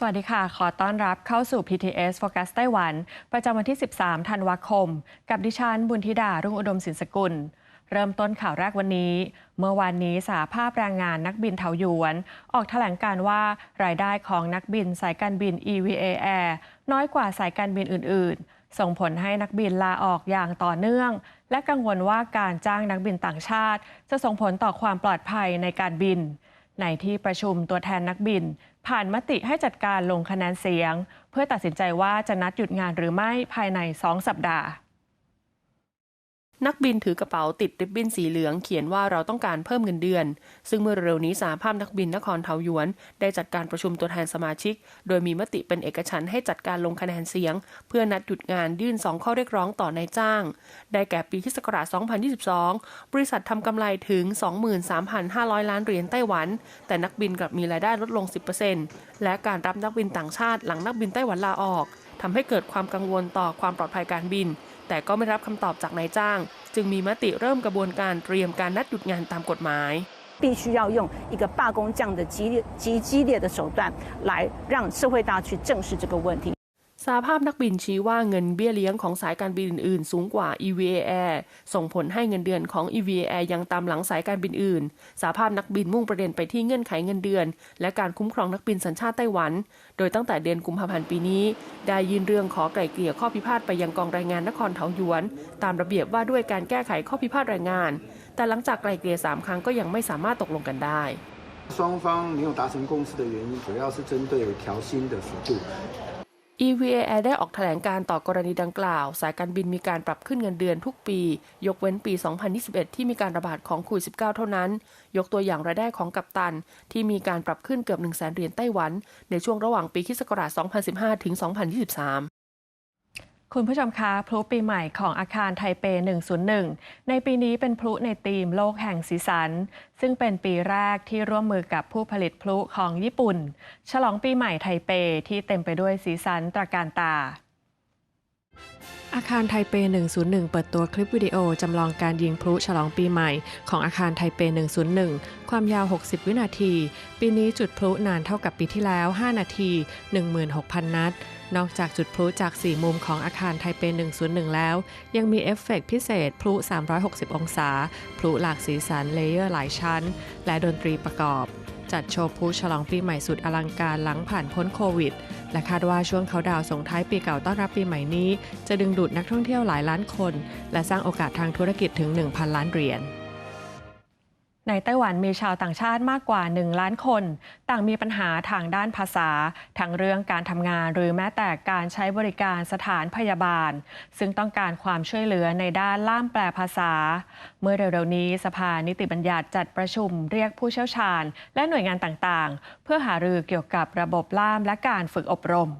สวัสดีค่ะ ขอต้อนรับเข้าสู่ PTS Focus ไต้หวัน ประจำวันที่ 13 ธันวาคม กับดิฉันบุญธิดา รุ่งอุดมสินสกุล เริ่มต้นข่าวแรกวันนี้ เมื่อวานนี้สาภาพแรงงานนักบินเถาหยวน ออกแถลงการว่ารายได้ของนักบินสายการบิน EVA Air น้อยกว่าสายการบินอื่น ๆ ส่งผลให้นักบินลาออกอย่างต่อเนื่อง และกังวลว่าการจ้างนักบินต่างชาติ จะส่งผลต่อความปลอดภัยในการบินในที่ประชุมตัวแทนนักบิน ผ่านมติให้จัดการลงคะแนนเสียง เพื่อตัดสินใจว่าจะนัดหยุดงานหรือไม่ภายใน 2 สัปดาห์ นักบินถือกระเป๋าติดริบบิ้นสีเหลืองเขียนว่าเราต้องการเพิ่มเงินเดือน ซึ่งเมื่อเร็วนี้สาภาพนักบินนครเทาหยวน ได้จัดการประชุมตัวแทนสมาชิก โดยมีมติเป็นเอกฉันให้จัดการลงคะแนนเสียง เพื่อนัดหยุดงานยื่น 2 ข้อเรียกร้องต่อนายจ้าง ได้แก่ปีที่ศักราช 2022 บริษัททำกำไรถึง 23,500 ล้านเหรียญไต้หวัน แต่นักบินกลับมีรายได้ลดลง 10%และการรับนักบินต่างชาติหลังนักบินไต้หวันลาออก ทำให้เกิดความกังวลต่อความปลอดภัยการบิน แต่ก็ไม่รับคำตอบจากนายจ้าง จึงมีมติเริ่มกระบวนการเตรียมการนัดหยุดงานตามกฎหมาย 必须要用一个罢工这样的激烈极激烈的手段，来让社会大去正视这个问题。 สาภาพนักบินชี้ว่าเงินเบี้ยเลี้ยงของสายการบินอื่นๆ สูงกว่า EVA Air ส่งผลให้เงินเดือนของ EVA Air ยังตามหลังสายการบินอื่น สาภาพนักบินมุ่งประเด็นไปที่เงื่อนไขเงินเดือน และการคุ้มครองนักบินสัญชาติไต้หวัน โดยตั้งแต่เดือนกุมภาพันธ์ปีนี้ ได้ยื่นเรื่องขอไกล่เกลี่ยข้อพิพาทไปยังกองแรงงานนครเทาหยวน ตามระเบียบว่าด้วยการแก้ไขข้อพิพาทแรงงาน แต่หลังจากไกล่เกลี่ยสามครั้งก็ยังไม่สามารถตกลงกันได้ 双方没有达成共识的原因，主要是针对调薪的幅度。 EVA Air ได้ออกแถลงการต่อกรณีดังกล่าว สายการบินมีการปรับขึ้นเงินเดือนทุกปี ยกเว้นปี 2021 ที่มีการระบาดของโควิด -19 เท่านั้น ยกตัวอย่างรายได้ของกัปตัน ที่มีการปรับขึ้นเกือบ 1 0 0 0 0แเหรียญไต้หวัน ในช่วงระหว่างปีคศ2015 ถึง 2023 คุณผู้ชมคะพลุปีใหม่ของอาคารไทเป 101 ในปีนี้เป็นพลุในธีมโลกแห่งสีสัน ซึ่งเป็นปีแรกที่ร่วมมือกับผู้ผลิตพลุของญี่ปุ่น ฉลองปีใหม่ไทเปที่เต็มไปด้วยสีสันตระการตา อาคารไทเป 101 เปิดตัวคลิปวิดีโอจำลองการยิงพลุฉลองปีใหม่ของอาคารไทเป 101 ความยาว 60 วินาที ปีนี้จุดพลุนานเท่ากับปีที่แล้ว 5 นาที 16,000 นัด นอกจากจุดพลุจาก 4 มุมของอาคารไทเป 101 แล้ว ยังมีเอฟเฟกต์พิเศษพลุ 360 องศา พลุหลากสีสันเลเยอร์หลายชั้น และดนตรีประกอบ จัดโชว์พลุฉลองปีใหม่สุดอลังการหลังผ่านพ้นโควิด และคาดว่าช่วงเขาดาวส่งท้ายปีเก่าต้อนรับปีใหม่นี้ จะดึงดูดนักท่องเที่ยวหลายล้านคน และสร้างโอกาสทางธุรกิจถึง 1,000 ล้านเหรียญ ในไต้หวันมีชาวต่างชาติมากกว่า 1 ล้านคน ต่างมีปัญหาทางด้านภาษา ทั้งเรื่องการทำงานหรือแม้แต่การใช้บริการสถานพยาบาล ซึ่งต้องการความช่วยเหลือในด้านล่ามแปลภาษา เมื่อเร็วๆนี้สภานิติบัญญัติจัดประชุมเรียกผู้เชี่ยวชาญ และหน่วยงานต่างๆ เพื่อหารือเกี่ยวกับระบบล่ามและการฝึกอบรม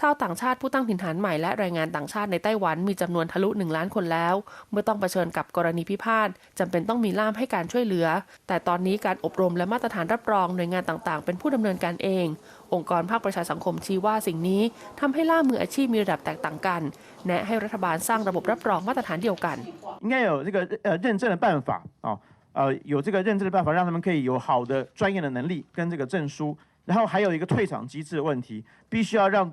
ชาวต่างชาติผู้ตั้งถิ่นฐานใหม่และแรงงานต่างชาติในไต้หวันมีจำนวนทะลุ 1 ล้านคนแล้ว เมื่อต้องเผชิญกับกรณีพิพาทจำเป็นต้องมีล่ามให้การช่วยเหลือ แต่ตอนนี้การอบรมและมาตรฐานรับรองหน่วยงานต่างๆ เป็นผู้ดำเนินการเอง องค์กรภาคประชาสังคมชี้ว่าสิ่งนี้ทำให้ล่ามมืออาชีพมีระดับแตกต่างกัน แนะให้รัฐบาลสร้างระบบรับรองมาตรฐานเดียวกัน 应该有这个呃认证的办法哦，呃有这个认证的办法，让他们可以有好的专业的能力跟这个证书，然后还有一个退场机制的问题，必须要让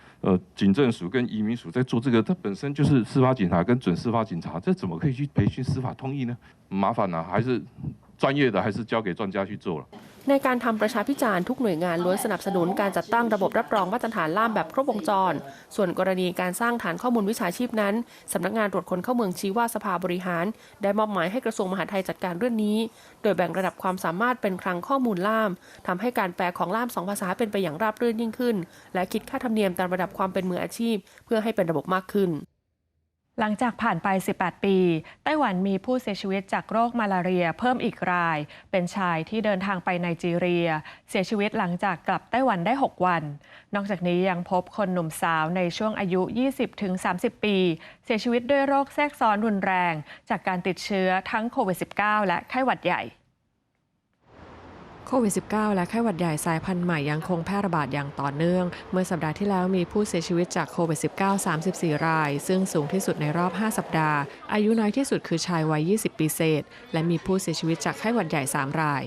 呃警政署跟移民署在做这个，它本身就是司法警察跟准司法警察，这怎么可以去培训司法通译呢？麻烦啊，还是专业的还是交给专家去做了。 ในการทำประชาพิจารณ์ทุกหน่วยงานล้วนสนับสนุนการจัดตั้งระบบรับรองมาตรฐานล่ามแบบครบวงจร ส่วนกรณีการสร้างฐานข้อมูลวิชาชีพนั้น สำนักงานตรวจคนเข้าเมืองชี้ว่าสภาบริหาร ได้มอบหมายให้กระทรวงมหาดไทยจัดการเรื่องนี้ โดยแบ่งระดับความสามารถเป็นคลังข้อมูลล่ามทำให้การแปลของล่ามสองภาษาเป็นไปอย่างราบรื่นยิ่งขึ้น และคิดค่าธรรมเนียมตามระดับความเป็นมืออาชีพ เพื่อให้เป็นระบบมากขึ้น หลังจากผ่านไป 18 ปี ไต้หวันมีผู้เสียชีวิตจากโรคมาลาเรียเพิ่มอีกราย เป็นชายที่เดินทางไปไนจีเรีย เสียชีวิตหลังจากกลับไต้หวันได้ 6 วัน นอกจากนี้ยังพบคนหนุ่มสาวในช่วงอายุ 20-30 ปี เสียชีวิตด้วยโรคแทรกซ้อนรุนแรง จากการติดเชื้อทั้งโควิด -19 และไข้หวัดใหญ่ โควิด -19 และไข้หวัดใหญ่สายพันธุ์ใหม่ยังคงแพร่ระบาดอย่างต่อเนื่อง เมื่อสัปดาห์ที่แล้วมีผู้เสียชีวิตจากโควิด -19 34 ราย ซึ่งสูงที่สุดในรอบ 5 สัปดาห์ อายุน้อยที่สุดคือชายวัย 20 ปีเศษ และมีผู้เสียชีวิตจากไข้หวัดใหญ่ 3 ราย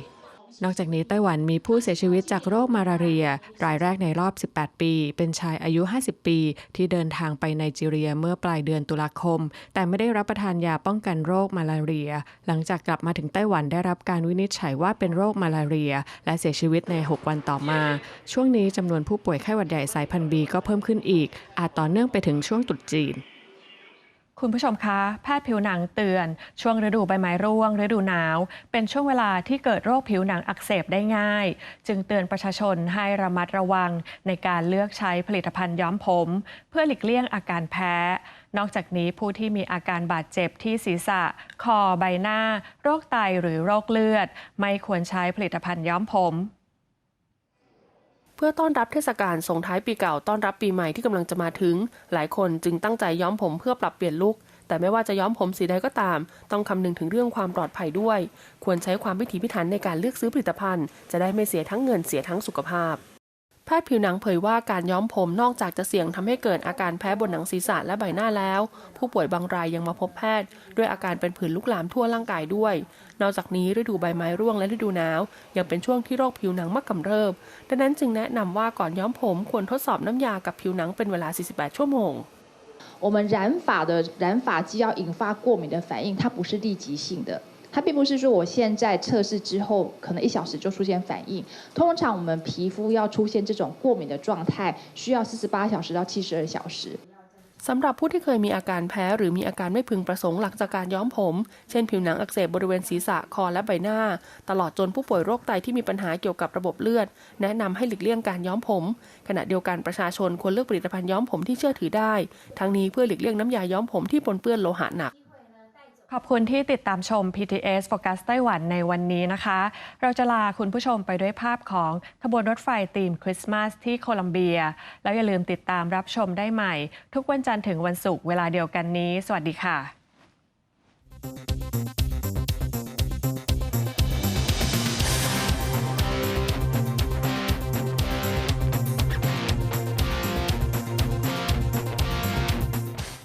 นอกจากนี้ไต้หวันมีผู้เสียชีวิตจากโรคมาลาเรีย รายแรกในรอบ 18 ปี เป็นชายอายุ 50 ปี ที่เดินทางไปไนจีเรียเมื่อปลายเดือนตุลาคม แต่ไม่ได้รับประทานยาป้องกันโรคมาลาเรีย หลังจากกลับมาถึงไต้หวันได้รับการวินิจฉัยว่าเป็นโรคมาลาเรีย และเสียชีวิตใน 6 วันต่อมา ช่วงนี้จำนวนผู้ป่วยไข้หวัดใหญ่สายพันธุ์บีก็เพิ่มขึ้นอีก อาจต่อเนื่องไปถึงช่วงตรุษจีน คุณผู้ชมคะ แพทย์ผิวหนังเตือน ช่วงฤดูใบไม้ร่วง ฤดูหนาว เป็นช่วงเวลาที่เกิดโรคผิวหนังอักเสบได้ง่าย จึงเตือนประชาชนให้ระมัดระวังในการเลือกใช้ผลิตภัณฑ์ย้อมผม เพื่อหลีกเลี่ยงอาการแพ้ นอกจากนี้ผู้ที่มีอาการบาดเจ็บที่ศีรษะ คอใบหน้า โรคไตหรือโรคเลือด ไม่ควรใช้ผลิตภัณฑ์ย้อมผม พื่อต้อนรับเทศกาลส่งท้ายปีเก่าต้อนรับปีใหม่ที่กำลังจะมาถึง หลายคนจึงตั้งใจย้อมผมเพื่อปรับเปลี่ยนลุคแต่ไม่ว่าจะย้อมผมสีใดก็ตาม ต้องคำนึงถึงเรื่องความปลอดภัยด้วย ควรใช้ความพิถีพิถันในการเลือกซื้อผลิตภัณฑ์ จะได้ไม่เสียทั้งเงินเสียทั้งสุขภาพ แพทย์ผิวหนังเผยว่าการย้อมผมนอกจากจะเสี่ยงทำให้เกิดอาการแพ้บนหนังศีรษะและใบหน้าแล้ว ผู้ป่วยบางรายยังมาพบแพทย์ ด้วยอาการเป็นผื่นลุกลามทั่วร่างกายด้วย นอกจากนี้ฤดูใบไม้ร่วงและฤดูหนาว ยังเป็นช่วงที่โรคผิวหนังมักกำเริบ ดังนั้นจึงแนะนำว่าก่อนย้อมผมควรทดสอบน้ำยากับผิวหนังเป็นเวลา 48 ชั่วโมง 我们染发的染发剂要引发过敏的反应，它不是立即性的， 它并不是说我现在测试之后可能一小时就出现反应。通常我们皮肤要出现这种过敏的状态，需要四十八小时到七十二小时。 สำหรับผู้ที่เคยมีอาการแพ้หรือมีอาการไม่พึงประสงค์หลังจากการย้อมผม เช่นผิวหนังอักเสบบริเวณศีรษะ คอและใบหน้า ตลอดจนผู้ป่วยโรคไตที่มีปัญหาเกี่ยวกับระบบเลือด แนะนำให้หลีกเลี่ยงการย้อมผม ขณะเดียวกันประชาชนควรเลือกผลิตภัณฑ์ย้อมผมที่เชื่อถือได้ ทั้งนี้เพื่อหลีกเลี่ยงน้ำยาย้อมผมที่ปนเปื้อนโลหะหนัก ขอบคุณที่ติดตามชม PTS Focus ไต้หวันในวันนี้นะคะ เราจะลาคุณผู้ชมไปด้วยภาพของขบวนรถไฟธีมคริสต์มาสที่โคลัมเบีย แล้วอย่าลืมติดตามรับชมได้ใหม่ ทุกวันจันทร์ถึงวันศุกร์เวลาเดียวกันนี้ สวัสดีค่ะ